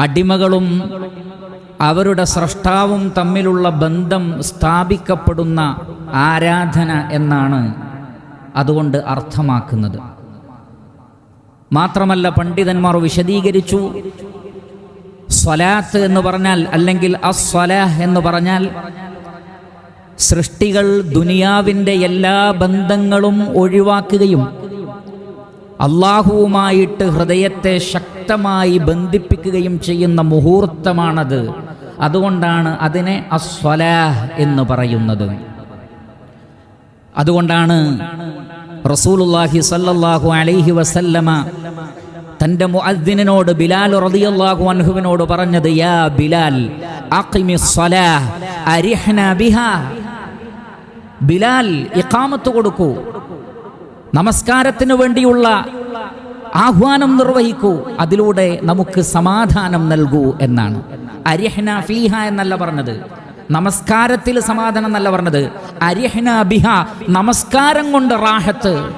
അടിമകളും അവരുടെ സ്രഷ്ടാവും തമ്മിലുള്ള ബന്ധം സ്ഥാപിക്കപ്പെടുന്ന ആരാധന എന്നാണ് അതുകൊണ്ട് അർത്ഥമാക്കുന്നത്. മാത്രമല്ല പണ്ഡിതന്മാർ വിശദീകരിച്ചു സ്വലാത്ത് എന്ന് പറഞ്ഞാൽ അല്ലെങ്കിൽ അസ്വലാഹ് എന്ന് പറഞ്ഞാൽ സൃഷ്ടികൾ ദുനിയാവിന്റെ എല്ലാ ബന്ധങ്ങളും ഒഴിവാക്കുകയും അള്ളാഹുവുമായിട്ട് ഹൃദയത്തെ ശക്തമായി ബന്ധിപ്പിക്കുകയും ചെയ്യുന്ന മുഹൂർത്തമാണത്. അതുകൊണ്ടാണ് അതിനെ അസ്വലാഹ് എന്ന് പറയുന്നത്. അതുകൊണ്ടാണ് റസൂലുല്ലാഹി സല്ലല്ലാഹു അലൈഹി വസല്ലമ തന്റെ മുഅദ്ദിനോട് ബിലാൽ റളിയല്ലാഹു അൻഹുവിനോട് പറഞ്ഞത് യാ ബിലാൽ അരിഹ്ന ബിഹാ. ബിലാൽ ഇഖാമത്ത് കൊടുക്കൂ. നമസ്കാരത്തിന് വേണ്ടിയുള്ള ആഹ്വാനം നിർവഹിക്കൂ. അതിലൂടെ നമുക്ക് സമാധാനം നൽകൂ എന്നാണ്. അരിഹ്ന ഫീഹ എന്നല്ല പറഞ്ഞത്. നമസ്കാരത്തിൽ സമാധാനം എന്നല്ല പറഞ്ഞത്. അരിഹ്ന ബിഹ നമസ്കാരം കൊണ്ട് റാഹത്ത്.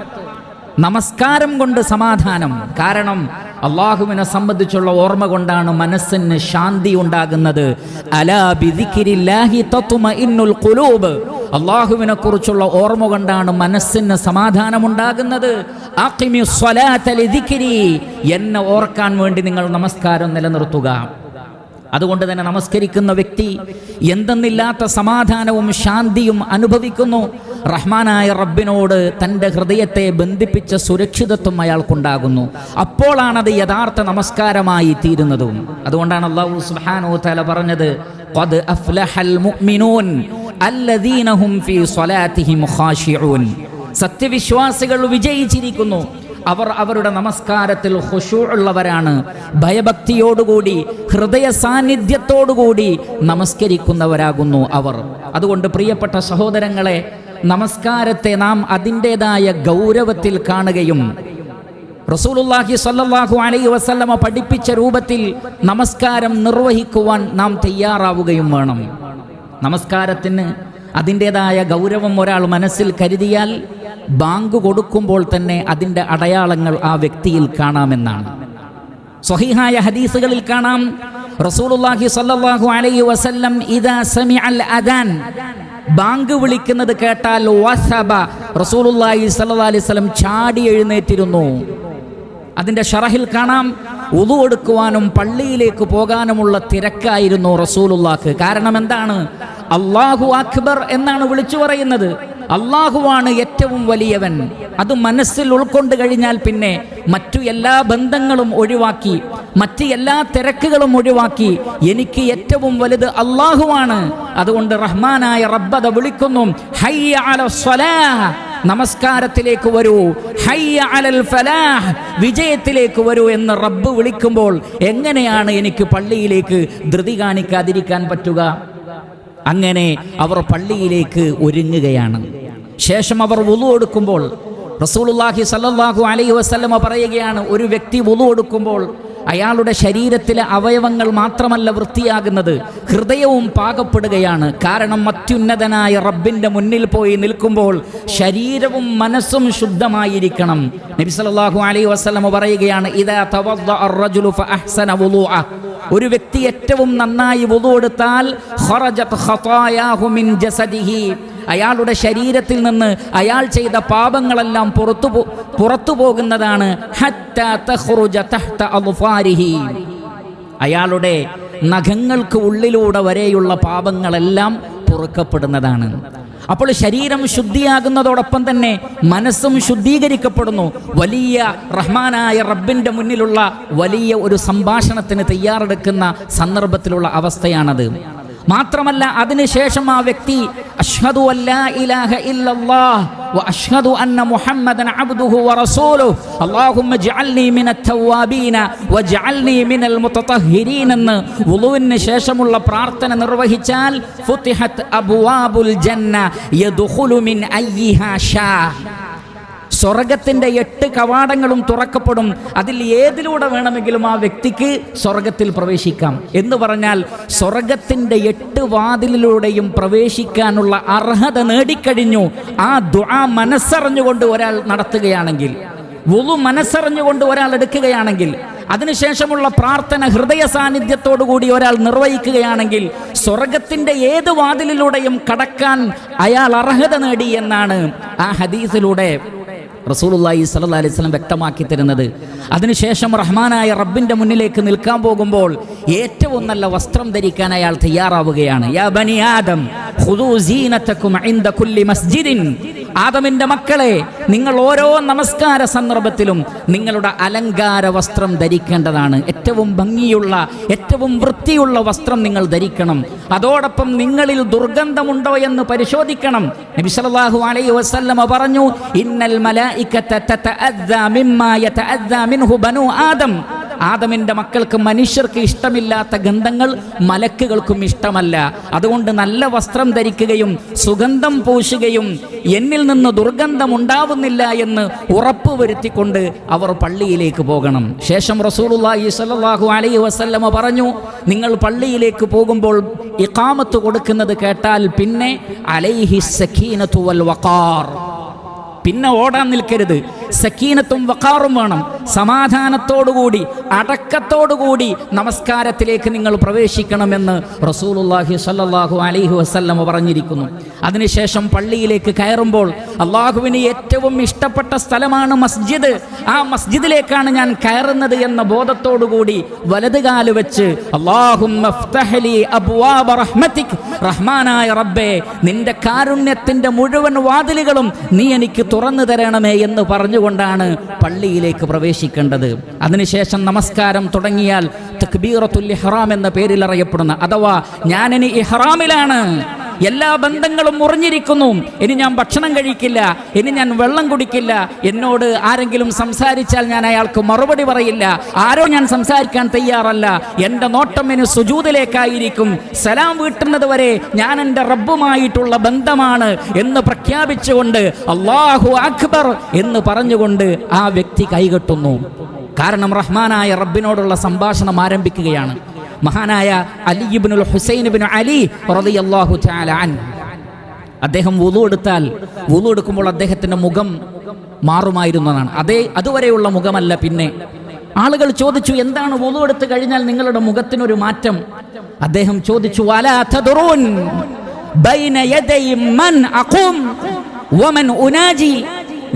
നമസ്കാരം കൊണ്ട് സമാധാനം. കാരണം അള്ളാഹുവിനെ സംബന്ധിച്ചുള്ള ഓർമ്മ കൊണ്ടാണ് മനസ്സിന് ശാന്തി ഉണ്ടാകുന്നത്. അലാ തത്തുമ ഇന്നുൽ ഖുലൂബ്. അള്ളാഹുവിനെ കുറിച്ചുള്ള ഓർമ്മ കൊണ്ടാണ് മനസ്സിന് സമാധാനമുണ്ടാകുന്നത്. എന്നെ ഓർക്കാൻ വേണ്ടി നിങ്ങൾ നമസ്കാരം നിലനിർത്തുക. അതുകൊണ്ട് തന്നെ നമസ്കരിക്കുന്ന വ്യക്തി എന്തെന്നില്ലാത്ത സമാധാനവും ശാന്തിയും അനുഭവിക്കുന്നു. റഹ്മാനായ റബ്ബിനോട് തന്റെ ഹൃദയത്തെ ബന്ധിപ്പിച്ച സുരക്ഷിതത്വം അയാൾക്കുണ്ടാകുന്നു. അപ്പോഴാണത് യഥാർത്ഥ നമസ്കാരമായി തീരുന്നതും. അതുകൊണ്ടാണ് അള്ളാഹു സുഹാനോ തല പറഞ്ഞത് സത്യവിശ്വാസികൾ വിജയിച്ചിരിക്കുന്നു. അവർ അവരുടെ നമസ്കാരത്തിൽ ഹുഷു ഉള്ളവരാണ്. ഭയഭക്തിയോടുകൂടി ഹൃദയ സാന്നിധ്യത്തോടുകൂടി നമസ്കരിക്കുന്നവരാകുന്നു അവർ. അതുകൊണ്ട് പ്രിയപ്പെട്ട സഹോദരങ്ങളെ നമസ്കാരത്തെ നാം അതിന്റെതായ ഗൗരവത്തിൽ കാണുകയും റസൂലുല്ലാഹി സ്വല്ലല്ലാഹു അലൈഹി വസല്ലമ പഠിപ്പിച്ച രൂപത്തിൽ നമസ്കാരം നിർവഹിക്കുവാൻ നാം തയ്യാറാവുകയും വേണം. നമസ്കാരത്തിന് അതിന്റെതായ ഗൗരവം ഒരാൾ മനസ്സിൽ കരുതിയാൽ ബാങ്ക് കൊടുക്കുമ്പോൾ തന്നെ അതിന്റെ അടയാളങ്ങൾ ആ വ്യക്തിയിൽ കാണാമെന്നാണ്. സ്വഹീഹായ ഹദീസുകളിൽ കാണാം റസൂലുള്ളാഹി സ്വല്ലല്ലാഹു അലൈഹി വസല്ലം ഇദാ സമിഅൽ അദാൻ ബാങ്ക് വിളിക്കുന്നത് കേട്ടാൽ വസബ റസൂലുള്ളാഹി സ്വല്ലല്ലാഹു അലൈഹി വസല്ലം ചാടി എഴുന്നേറ്റിരുന്നു. അതിന്റെ ഷറഹിൽ കാണാം ഉതു എടുക്കുവാനും പള്ളിയിലേക്ക് പോകാനുമുള്ള തിരക്കായിരുന്നു റസൂലുള്ളാക്ക് കാരണം എന്താണ് അള്ളാഹു അക്ബർ എന്നാണ് വിളിച്ചു പറയുന്നത്. അള്ളാഹുവാണ് ഏറ്റവും വലിയവൻ. അത് മനസ്സിൽ ഉൾക്കൊണ്ട് കഴിഞ്ഞാൽ പിന്നെ മറ്റു എല്ലാ ബന്ധങ്ങളും ഒഴിവാക്കി മറ്റ് എല്ലാ തിരക്കുകളും ഒഴിവാക്കി. എനിക്ക് ഏറ്റവും വലുത് അള്ളാഹുവാണ് അതുകൊണ്ട് റഹ്മാനായ റബ്ബത വിളിക്കുന്നു. നമസ്കാരത്തിലേക്ക് വരൂ. ഹയ്യ അലൽ ഫലാഹ്. വിജയത്തിലേക്ക് വരൂ എന്ന് റബ്ബ് വിളിക്കുമ്പോൾ എങ്ങനെയാണ് എനിക്ക് പള്ളിയിലേക്ക് ധൃതി കാണിക്കാതിരിക്കാൻ പറ്റുക? അങ്ങനെ അവർ പള്ളിയിലേക്ക് ഒരുങ്ങുകയാണ്. ശേഷം അവർ വുളു എടുക്കുമ്പോൾ റസൂലുള്ളാഹി സല്ലാഹു അലൈഹി വസ്ലമ പറയുകയാണ് ഒരു വ്യക്തി വുളു എടുക്കുമ്പോൾ അയാളുടെ ശരീരത്തിലെ അവയവങ്ങൾ മാത്രമല്ല വൃത്തിയാകുന്നത് ഹൃദയവും പാകപ്പെടുകയാണ്. കാരണം അത്യുന്നതനായ റബ്ബിന്റെ മുന്നിൽ പോയി നിൽക്കുമ്പോൾ ശരീരവും മനസ്സും ശുദ്ധമായിരിക്കണം. നബി സല്ലല്ലാഹു അലൈഹി വസല്ലമ പറയുകയാണ് ഇദാ ഒരു വ്യക്തി ഏറ്റവും നന്നായി ജസദിഹി. അയാളുടെ ശരീരത്തിൽ നിന്ന് അയാൾ ചെയ്ത പാപങ്ങളെല്ലാം പുറത്തു പുറത്തു പോകുന്നതാണ്. അയാളുടെ നഖങ്ങൾക്ക് ഉള്ളിലൂടെ വരെയുള്ള പാപങ്ങളെല്ലാം പൊറുക്കപ്പെടുന്നതാണ്. അപ്പോൾ ശരീരം ശുദ്ധിയാകുന്നതോടൊപ്പം തന്നെ മനസ്സും ശുദ്ധീകരിക്കപ്പെടുന്നു. വലിയ റഹ്മാനായ റബ്ബിന്റെ മുന്നിലുള്ള വലിയ ഒരു സംഭാഷണത്തിന് തയ്യാറെടുക്കുന്ന സന്ദർഭത്തിലുള്ള അവസ്ഥയാണത്. മാത്രമല്ല അതിനുശേഷം ആ വ്യക്തി അഷ്ഹദു അല്ലാ ഇലാഹ ഇല്ലല്ലാഹ് واشهد ان محمدا عبده ورسوله اللهم اجعلني من التوابين واجعلني من المتطهرين എന്ന് വുളുവിന് ശേഷമുള്ള പ്രാർത്ഥന നിർവഹിച്ചാൽ ഫുതിഹത് അബ്വാബുൽ ജന്ന യദ്ഖുലു മിൻ അയ്യിഹാ ഷാ സ്വർഗത്തിന്റെ എട്ട് കവാടങ്ങളും തുറക്കപ്പെടും. അതിൽ ഏതിലൂടെ വേണമെങ്കിലും ആ വ്യക്തിക്ക് സ്വർഗത്തിൽ പ്രവേശിക്കാം. എന്ന് പറഞ്ഞാൽ സ്വർഗത്തിന്റെ എട്ട് വാതിലിലൂടെയും പ്രവേശിക്കാനുള്ള അർഹത നേടിക്കഴിഞ്ഞു. ആ ദുആ മനസ്സറിഞ്ഞുകൊണ്ട് ഒരാൾ നടത്തുകയാണെങ്കിൽ വുളു മനസ്സറിഞ്ഞുകൊണ്ട് ഒരാൾ എടുക്കുകയാണെങ്കിൽ അതിനുശേഷമുള്ള പ്രാർത്ഥന ഹൃദയ സാന്നിധ്യത്തോടു കൂടി ഒരാൾ നിർവഹിക്കുകയാണെങ്കിൽ സ്വർഗത്തിന്റെ ഏത് വാതിലിലൂടെയും കടക്കാൻ അയാൾ അർഹത നേടി എന്നാണ് ആ ഹദീസിലൂടെ റസൂലുള്ളാഹി സ്വല്ലല്ലാഹി അലൈഹി വസല്ലം വ്യക്തമാക്കി തരുന്നത്. അതിനുശേഷം റഹ്മാനായ റബ്ബിന്റെ മുന്നിലേക്ക് നിൽക്കാൻ പോകുമ്പോൾ ഏറ്റവും നല്ല വസ്ത്രം ധരിക്കാൻ അയാൾ തയ്യാറാവുകയാണ്. യാ ബനി ആദം ഖുദൂ സീനതകും ഇൻദ കുല്ലി മസ്ജിദിൻ. ആദമിന്റെ മക്കളെ നിങ്ങൾ ഓരോ നമസ്കാര സന്ദർഭത്തിലും നിങ്ങളുടെ അലങ്കാര വസ്ത്രം ധരിക്കേണ്ടതാണ്. ഏറ്റവും ഭംഗിയുള്ള ഏറ്റവും വൃത്തിയുള്ള വസ്ത്രം നിങ്ങൾ ധരിക്കണം. അതോടൊപ്പം നിങ്ങളിൽ ദുർഗന്ധമുണ്ടോ എന്ന് പരിശോധിക്കണം. നബി സല്ലല്ലാഹു അലൈഹി വസല്ലമ പറഞ്ഞു ഇന്നൽ മലായികത ആദം. ആദമിന്റെ മക്കൾക്ക് മനുഷ്യർക്ക് ഇഷ്ടമില്ലാത്ത ഗന്ധങ്ങൾ മലക്കുകൾക്കും ഇഷ്ടമല്ല. അതുകൊണ്ട് നല്ല വസ്ത്രം ധരിക്കുകയും സുഗന്ധം പൂശുകയും എന്നിൽ നിന്ന് ദുർഗന്ധം ഉണ്ടാവുന്നില്ല എന്ന് ഉറപ്പുവരുത്തിക്കൊണ്ട് അവർ പള്ളിയിലേക്ക് പോകണം. ശേഷം റസൂലുള്ളാഹി സ്വല്ലല്ലാഹു അലൈഹി വസല്ലമ പറഞ്ഞു നിങ്ങൾ പള്ളിയിലേക്ക് പോകുമ്പോൾ ഇഖാമത്ത് കൊടുക്കുന്നത് കേട്ടാൽ പിന്നെ അലൈഹി വൽ വഖാർ. പിന്നെ ഓടാൻ നിൽക്കരുത്. സക്കീനത്തും വക്കാറും വേണം. സമാധാനത്തോടുകൂടി അടക്കത്തോടുകൂടി നമസ്കാരത്തിലേക്ക് നിങ്ങൾ പ്രവേശിക്കണമെന്ന് റസൂലുള്ളാഹി സല്ലാഹു അലൈഹി വസല്ലം പറഞ്ഞിരിക്കുന്നു. അതിനുശേഷം പള്ളിയിലേക്ക് കയറുമ്പോൾ അള്ളാഹുവിന് ഏറ്റവും ഇഷ്ടപ്പെട്ട സ്ഥലമാണ് മസ്ജിദ്. ആ മസ്ജിദിലേക്കാണ് ഞാൻ കയറുന്നത് എന്ന ബോധത്തോടുകൂടി വലതുകാൽ വെച്ച് റഹ്മാനായ റബ്ബേ നിന്റെ കാരുണ്യത്തിന്റെ മുഴുവൻ വാതിലുകളും നീ എനിക്ക് തുറന്നു തരണമേ എന്ന് പറഞ്ഞുകൊണ്ടാണ് പള്ളിയിലേക്ക് പ്രവേശിക്കേണ്ടത്. അതിനുശേഷം നമസ്കാരം തുടങ്ങിയാൽ തക്ബീറത്തുൽ ഇഹ്റാം എന്ന പേരിൽ അറിയപ്പെടുന്ന അഥവാ ഞാനിനി ഇഹ്റാമിലാണ്. എല്ലാ ബന്ധങ്ങളും മുറിഞ്ഞിരിക്കുന്നു. ഇനി ഞാൻ ഭക്ഷണം കഴിക്കില്ല. ഇനി ഞാൻ വെള്ളം കുടിക്കില്ല. എന്നോട് ആരെങ്കിലും സംസാരിച്ചാൽ ഞാൻ അയാൾക്ക് മറുപടി പറയില്ല. ആരോ ഞാൻ സംസാരിക്കാൻ തയ്യാറല്ല. എന്റെ നോട്ടം ഇനി സുജൂതിലേക്കായിരിക്കും. സലാം വീട്ടുന്നത് വരെ ഞാൻ എന്റെ റബ്ബുമായിട്ടുള്ള ബന്ധമാണ് എന്ന് പ്രഖ്യാപിച്ചുകൊണ്ട് അള്ളാഹു അക്ബർ എന്ന് പറഞ്ഞുകൊണ്ട് ആ വ്യക്തി കൈകെട്ടുന്നു. കാരണം റഹ്മാനായ റബ്ബിനോടുള്ള സംഭാഷണം ആരംഭിക്കുകയാണ്. മഹാനായ അലിബിനുൽ ഹുസൈൻ അലി റളിയല്ലാഹു തആല അൻ അദ്ദേഹം വുളു എടുത്താൽ വുളു എടുക്കുമ്പോൾ അദ്ദേഹത്തിന്റെ മുഖം മാറുമായിരുന്നതാണ്. അതേ അതുവരെയുള്ള മുഖമല്ല പിന്നെ. ആളുകൾ ചോദിച്ചു എന്താണ് വുളു എടുത്തു കഴിഞ്ഞാൽ നിങ്ങളുടെ മുഖത്തിനൊരു മാറ്റം? അദ്ദേഹം ചോദിച്ചു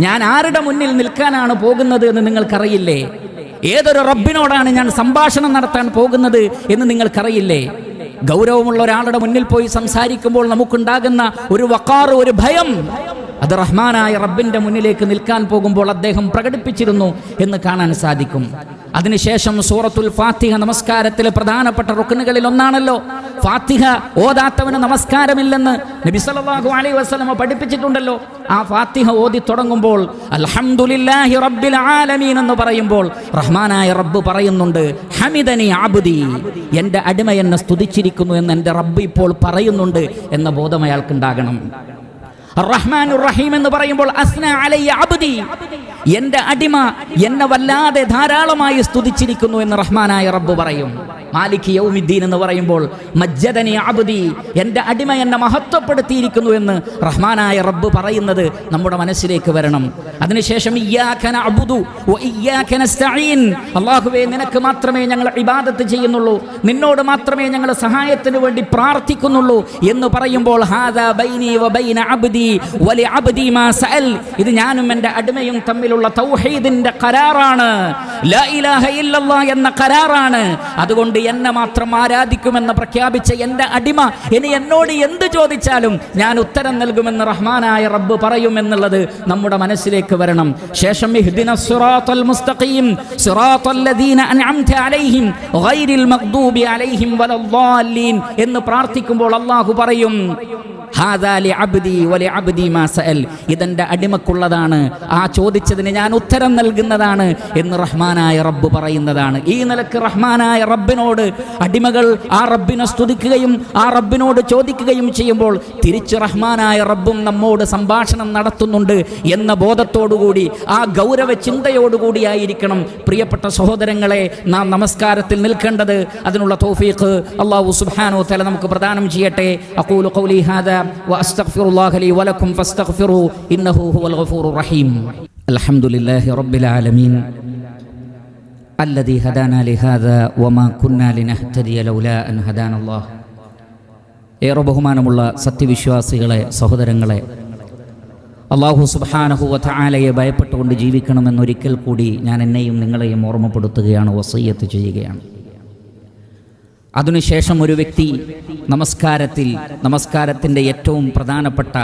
ഞാൻ ആരുടെ മുന്നിൽ നിൽക്കാനാണ് പോകുന്നത് എന്ന് നിങ്ങൾക്കറിയില്ലേ? ഏതൊരു റബ്ബിനോടാണ് ഞാൻ സംഭാഷണം നടത്താൻ പോകുന്നത് എന്ന് നിങ്ങൾക്കറിയില്ലേ? ഗൗരവമുള്ള ഒരാളുടെ മുന്നിൽ പോയി സംസാരിക്കുമ്പോൾ നമുക്കുണ്ടാകുന്ന ഒരു വക്കാറ് ഒരു ഭയം. അത് റഹ്മാനായ റബ്ബിന്റെ മുന്നിലേക്ക് നിൽക്കാൻ പോകുമ്പോൾ അദ്ദേഹം പ്രകടിപ്പിച്ചിരുന്നു എന്ന് കാണാൻ സാധിക്കും. അതിനുശേഷം സൂറത്തുൽ ഫാത്തിഹ നമസ്കാരത്തിലെ പ്രധാനപ്പെട്ട റുക്കനുകളിൽ ഒന്നാണല്ലോ. ഫാത്തിഹ ഓതാത്തവന് നമസ്കാരമില്ലെന്ന് നബി സല്ലല്ലാഹു അലൈഹി വസല്ലമ പഠിപ്പിച്ചിട്ടുണ്ടല്ലോ. ആ ഫാത്തിഹ ഓതി തുടങ്ങുമ്പോൾ അൽഹംദുലില്ലാഹി റബ്ബിൽ ആലമീൻ എന്ന് പറയുമ്പോൾ റഹ്മാനായ റബ്ബ് പറയുന്നുണ്ട് ഹമിദനി അബ്ദി. എന്റെ അടിമ എന്നെ സ്തുതിച്ചിരിക്കുന്നു എന്ന് എന്റെ റബ്ബ് ഇപ്പോൾ പറയുന്നുണ്ട് എന്ന ബോധം അയാൾക്കുണ്ടാകണം. റഹ്മാൻ റഹീം എന്ന് പറയുമ്പോൾ അസ്ന അബ്ദി. എന്റെ അടിമ എന്നെ വല്ലാതെ ധാരാളമായി സ്തുതിച്ചിരിക്കുന്നു എന്ന് റഹ്മാനായ റബ്ബ് പറയും. മാലിക് യൗമിദ്ദീൻ എന്ന് പറയുമ്പോൾ മജ്ജദനി അബ്ദി. എന്റെ അടിമ എന്നെ മഹത്വപ്പെടുത്തിയിരിക്കുന്നു എന്ന് റഹ്മാനായ റബ്ബ് പറയുന്നത് നമ്മുടെ മനസ്സിലേക്ക് വരണം. അതിനുശേഷം ഇയ്യാക നഅ്ബുദു വ ഇയ്യാക നസ്തഈൻ. അല്ലാഹുവേ നിനക്ക് മാത്രമേ ഞങ്ങൾ ഇബാദത്ത് ചെയ്യുന്നുള്ളൂ. നിന്നോട് മാത്രമേ ഞങ്ങൾ സഹായത്തിന് വേണ്ടി പ്രാർത്ഥിക്കുന്നുള്ളൂ എന്ന് പറയുമ്പോൾ ഹാദാ ബൈനി വ ബൈന അബ്ദി. ഇത് ഞാനും എന്റെ അടിമയും തമ്മിലുള്ള തൗഹീദിന്റെ കരാറാണ്. എന്ന കരാറാണ്. അതുകൊണ്ട് എന്നെ മാത്രം ആരാധിക്കുമെന്ന് പ്രഖ്യാപിച്ച എന്റെ അടിമ ഇനി എന്നോട് എന്ത് ചോദിച്ചാലും ഞാൻ ഉത്തരം നൽകുമെന്ന് റഹ്മാനായ റബ്ബ് പറയും എന്നുള്ളത് നമ്മുടെ മനസ്സിലേക്ക് വരണം. ശേഷം എന്ന് പ്രാർത്ഥിക്കുമ്പോൾ അള്ളാഹു പറയും ഹാദാ ലി അബ്ദി വലി അബ്ദി മാ സഅൽ. ഇതെന്റെ അടിമക്കുള്ളതാണ്. ആ ചോദിച്ചതിന് ഞാൻ ഉത്തരം നൽകുന്നതാണ് എന്ന് റഹ്മാനായ റബ്ബ് പറയുന്നതാണ്. ഈ നിലയ്ക്ക് റഹ്മാനായ റബ്ബിനോട് അടിമകൾ ആ റബ്ബിനെ സ്തുതിക്കുകയും ആ റബ്ബിനോട് ചോദിക്കുകയും ചെയ്യുമ്പോൾ തിരിച്ച് റഹ്മാനായ റബ്ബും നമ്മോട് സംഭാഷണം നടത്തുന്നുണ്ട് എന്ന ബോധത്തോടുകൂടി ആ ഗൗരവ ചിന്തയോടുകൂടിയായിരിക്കണം പ്രിയപ്പെട്ട സഹോദരങ്ങളെ നാം നമസ്കാരത്തിൽ നിൽക്കേണ്ടത്. അതിനുള്ള തോഫീഖ് അള്ളാഹു സുബ്ഹാനഹു തആല നമുക്ക് പ്രദാനം ചെയ്യട്ടെ. അഖൂലു ഖൗലി ഹാദാ واستغفر الله لي ولكم فاستغفروه انه هو الغفور الرحيم الحمد لله رب العالمين الذي هدانا لهذا وما كنا لنهتدي لولا أن هدانا الله ഏറെ ബഹുമാനമുള്ള സത്യവിശ്വാസികളെ സഹോദരങ്ങളെ അള്ളാഹു സുബാനഹുവ ആലയെ ഭയപ്പെട്ടുകൊണ്ട് ജീവിക്കണമെന്നൊരിക്കൽ കൂടി ഞാൻ എന്നെയും നിങ്ങളെയും ഓർമ്മപ്പെടുത്തുകയാണ് വസയ്യത്ത് ചെയ്യുകയാണ് അതിനുശേഷം ഒരു വ്യക്തി നമസ്കാരത്തിൽ നമസ്കാരത്തിന്റെ ഏറ്റവും പ്രധാനപ്പെട്ട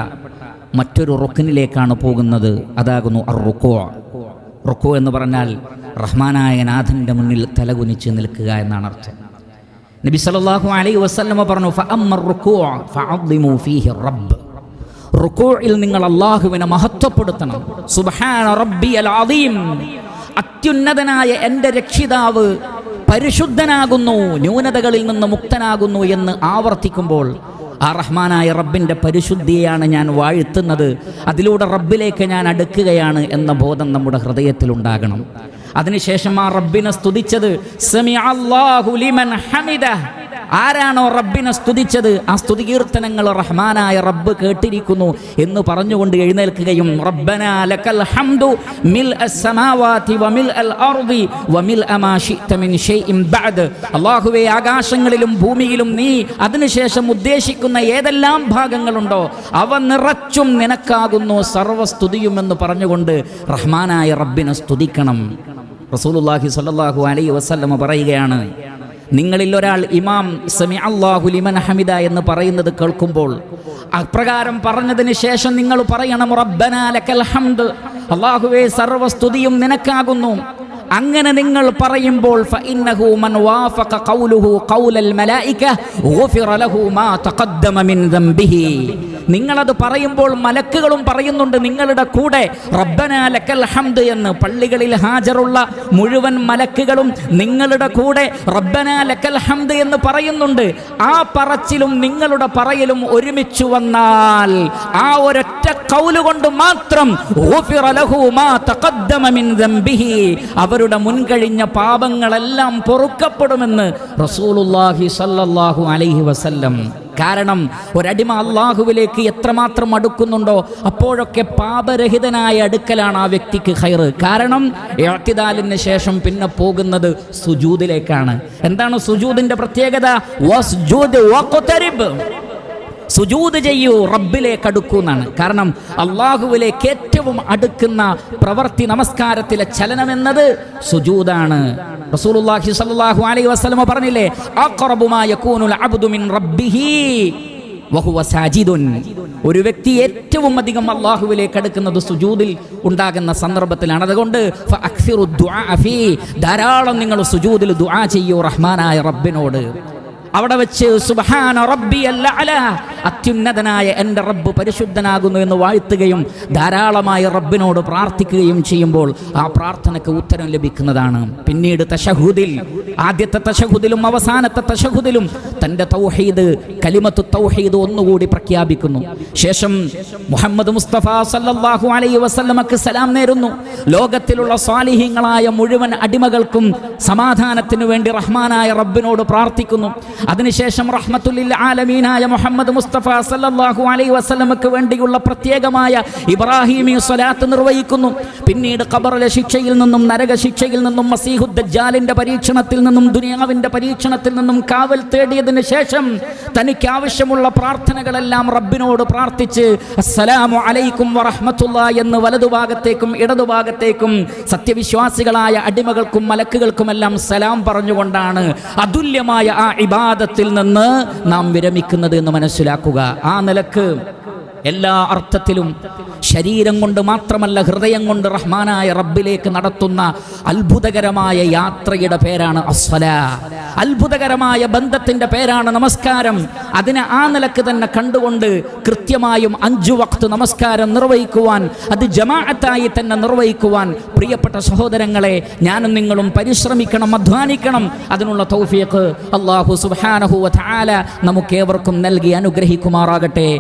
മറ്റൊരു റുക്കിനിലേക്കാണ് പോകുന്നത്. അതാകുന്നു അർ റുക്കോ റുക്കോ എന്ന് പറഞ്ഞാൽ റഹ്മാനായ നാഥന്റെ മുന്നിൽ തലകുനിച്ച് നിൽക്കുക എന്നാണ് അർത്ഥം. നബി സല്ലല്ലാഹു അലൈഹി വസല്ലമ പറഞ്ഞു റബ്ബ്. റുക്കോയിൽ നിങ്ങൾ അള്ളാഹുവിനെ മഹത്വപ്പെടുത്തണം. സുബ്ഹാന റബ്ബിയൽ അദീം. അത്യുന്നതനായ എന്റെ രക്ഷിതാവ് പരിശുദ്ധനാകുന്നു ന്യൂനതകളിൽ നിന്ന് മുക്തനാകുന്നു എന്ന് ആവർത്തിക്കുമ്പോൾ ആ റഹ്മാനായ റബ്ബിന്റെ പരിശുദ്ധിയെയാണ് ഞാൻ വാഴ്ത്തുന്നത്. അതിലൂടെ റബ്ബിലേക്ക് ഞാൻ അടുക്കുകയാണ് എന്ന ബോധം നമ്മുടെ ഹൃദയത്തിലുണ്ടാകണം അതിനുശേഷം ആ റബ്ബിനെ സ്തുതിച്ചത് സമി അള്ളാഹുലിമൻ ഹമിദ ആരാണോ റബ്ബിനെ സ്തുതിച്ചത്? ആ സ്തുതി കീർത്തനങ്ങൾ റഹ്മാനായ റബ്ബ് കേട്ടിരിക്കുന്നു എന്ന് പറഞ്ഞുകൊണ്ട് എഴുന്നേൽക്കുകയും റബ്ബന ലക്കൽ ഹംദു മിൽ അസ്സമാവാതി വമിൽ അൽ അർദി വമിൽ അമാ ശിഅത മിൻ ഷൈഇൻ ബഅദ് അല്ലാഹുവേ ആകാശങ്ങളിലും ഭൂമിയിലും നീ അതിനുശേഷം ഉദ്ദേശിക്കുന്ന ഏതെല്ലാം ഭാഗങ്ങളുണ്ടോ അവ നിറച്ചും നിനക്കാകുന്നു സർവസ്തുതിയും എന്ന് പറഞ്ഞുകൊണ്ട് റഹ്മാനായ റബ്ബിനെ സ്തുതിക്കണം. റസൂലുള്ളാഹി സ്വല്ലല്ലാഹു അലൈഹി വസല്ലമ പറയുകയാണ് നിങ്ങളിൽ ഒരാൾ ഇമാം സമി അള്ളാഹുലിമൻ ഹമിദ എന്ന് പറയുന്നത് കേൾക്കുമ്പോൾ അപ്രകാരം പറഞ്ഞതിന് ശേഷം നിങ്ങൾ പറയണം റബ്ബനാലക്കൽ ഹംദ് അള്ളാഹുവേ സർവസ്തുതിയും നിനക്കാകുന്നു. അങ്ങനെ നിങ്ങൾ പറയുമ്പോൾ ഖൗലുഹു ഖൗലൽ മലായിക ലഹു മാ തഖദ്ദമ മിൻ നിങ്ങളത് പറയുമ്പോൾ മലക്കുകളും പറയുന്നുണ്ട് നിങ്ങളുടെ കൂടെ റബ്ബന ലക്കൽ ഹംദ് എന്ന് പള്ളികളിൽ ഹാജറുള്ള മുഴുവൻ മലക്കുകളും നിങ്ങളുടെ കൂടെ റബ്ബന ലക്കൽ ഹംദ് എന്ന് പറയുന്നുണ്ട്. ആ പറച്ചിലും നിങ്ങളുടെ പറയലും ഒരുമിച്ച് വന്നാൽ ആ ഒരൊറ്റ കൗലുകൊണ്ട് മാത്രം അവരുടെ മുൻകഴിഞ്ഞ പാപങ്ങളെല്ലാം പൊറുക്കപ്പെടുമെന്ന് റസൂലുള്ളാഹി സല്ലല്ലാഹു അലൈഹി വസല്ലം കാരണം ഒരടിമ അള്ളാഹുവിലേക്ക് എത്രമാത്രം അടുക്കുന്നുണ്ടോ അപ്പോഴൊക്കെ പാപരഹിതനായ അടുക്കലാണ് ആ വ്യക്തിക്ക് ഹൈറ് കാരണം എഴുത്തിദാലിന് ശേഷം പിന്നെ പോകുന്നത് സുജൂദിലേക്കാണ് എന്താണ് സുജൂദിന്റെ പ്രത്യേകത? വസ്ജൂദ് സുജൂത് ചെയ്യൂ റബ്ബിലേക്ക് അടുക്കൂ എന്നാണ്. കാരണം അള്ളാഹുവിലേക്ക് ഏറ്റവും അടുക്കുന്ന പ്രവൃത്തി നമസ്കാരത്തിലെ ചലനം എന്നത് സുജൂദാണ് റസൂലുള്ളാഹി സ്വല്ലല്ലാഹു അലൈഹി വസല്ലമ പറഞ്ഞില്ലേ അഖറബുമാ യകൂനുൽ അബ്ദു മിൻ റബ്ബിഹി വഹുവ സാജിദുൻ. ഒരു വ്യക്തി ഏറ്റവും അധികം അള്ളാഹുവിലേക്ക് അടുക്കുന്നത് സുജൂദിൽ ഉണ്ടാകുന്ന സന്ദർഭത്തിലാണ്. അതുകൊണ്ട് ധാരാളം നിങ്ങൾ സുജൂദിൽ ദുആ ചെയ്യൂ റഹ്മാനായ റബ്ബിനോട്. അവിടെ വെച്ച് സുബഹാന റബ്ബി അല്ല അത്യുന്നതനായ എന്റെ റബ്ബ് പരിശുദ്ധനാകുന്നു എന്ന് വാഴ്ത്തുകയും ധാരാളമായി റബ്ബിനോട് പ്രാർത്ഥിക്കുകയും ചെയ്യുമ്പോൾ ആ പ്രാർത്ഥനയ്ക്ക് ഉത്തരം ലഭിക്കുന്നതാണ്. പിന്നീട് തശഹുദിൽ ആദ്യത്തെ തശഹുദിലും അവസാനത്തെ തശഹുദിലും തന്റെ തൗഹീദ് കലിമത്ത് തൗഹീദ് ഒന്നുകൂടി പ്രഖ്യാപിക്കുന്നു. ശേഷം മുഹമ്മദ് മുസ്തഫ സല്ലാഹു അലൈ വസല്ലമക്ക് സലാം നേരുന്നു. ലോകത്തിലുള്ള സ്വാലിഹ്യങ്ങളായ മുഴുവൻ അടിമകൾക്കും സമാധാനത്തിനു വേണ്ടി റഹ്മാനായ റബ്ബിനോട് പ്രാർത്ഥിക്കുന്നു. അതിനുശേഷം റഹ്മത്തുല്ലിൽ ആലമീനായ മുഹമ്മദ് മുസ്തഫ സല്ലല്ലാഹു അലൈ വസ്ലമക്ക് വേണ്ടിയുള്ള പ്രത്യേകമായ ഇബ്രാഹിമി സ്വലാത്ത് നിർവഹിക്കുന്നു. പിന്നീട് ഖബറിലെ ശിക്ഷയിൽ നിന്നും നരക ശിക്ഷയിൽ നിന്നും മസീഹുദ്ദജാലിന്റെ പരീക്ഷണത്തിൽ നിന്നും ദുനിയാവിന്റെ പരീക്ഷണത്തിൽ നിന്നും കാവൽ തേടിയതിന് ശേഷം തനിക്ക് ആവശ്യമുള്ള പ്രാർത്ഥനകളെല്ലാം റബ്ബിനോട് പ്രാർത്ഥിച്ച് അസ്സലാമു അലൈക്കും വറഹ്മത്തുള്ള എന്ന് വലതുഭാഗത്തേക്കും ഇടതുഭാഗത്തേക്കും സത്യവിശ്വാസികളായ അടിമകൾക്കും മലക്കുകൾക്കുമെല്ലാം സലാം പറഞ്ഞുകൊണ്ടാണ് അതുല്യമായ ആ ഇബാദത്തിൽ നിന്ന് നാം വിരമിക്കുന്നത് എന്ന് മനസ്സിലാക്കുക ആ നിലയ്ക്ക് എല്ലാ അർത്ഥത്തിലും ശരീരം കൊണ്ട് മാത്രമല്ല ഹൃദയം കൊണ്ട് റഹ്മാനായ റബ്ബിലേക്ക് നടത്തുന്ന അത്ഭുതകരമായ യാത്രയുടെ പേരാണ് അസ്വല. അത്ഭുതകരമായ ബന്ധത്തിന്റെ പേരാണ് നമസ്കാരം. അതിനെ ആ നിലയ്ക്ക് തന്നെ കണ്ടുകൊണ്ട് കൃത്യമായും അഞ്ചു വക്ത് നമസ്കാരം നിർവഹിക്കുവാൻ അത് ജമാഅത്തായി തന്നെ നിർവഹിക്കുവാൻ പ്രിയപ്പെട്ട സഹോദരങ്ങളെ ഞാനും നിങ്ങളും പരിശ്രമിക്കണം അധ്വാനിക്കണം. അതിനുള്ള തൗഫിയക്ക് അള്ളാഹു സുബാനഹു വ തആല നമുക്കേവർക്കും നൽകി അനുഗ്രഹിക്കുമാറാകട്ടെ.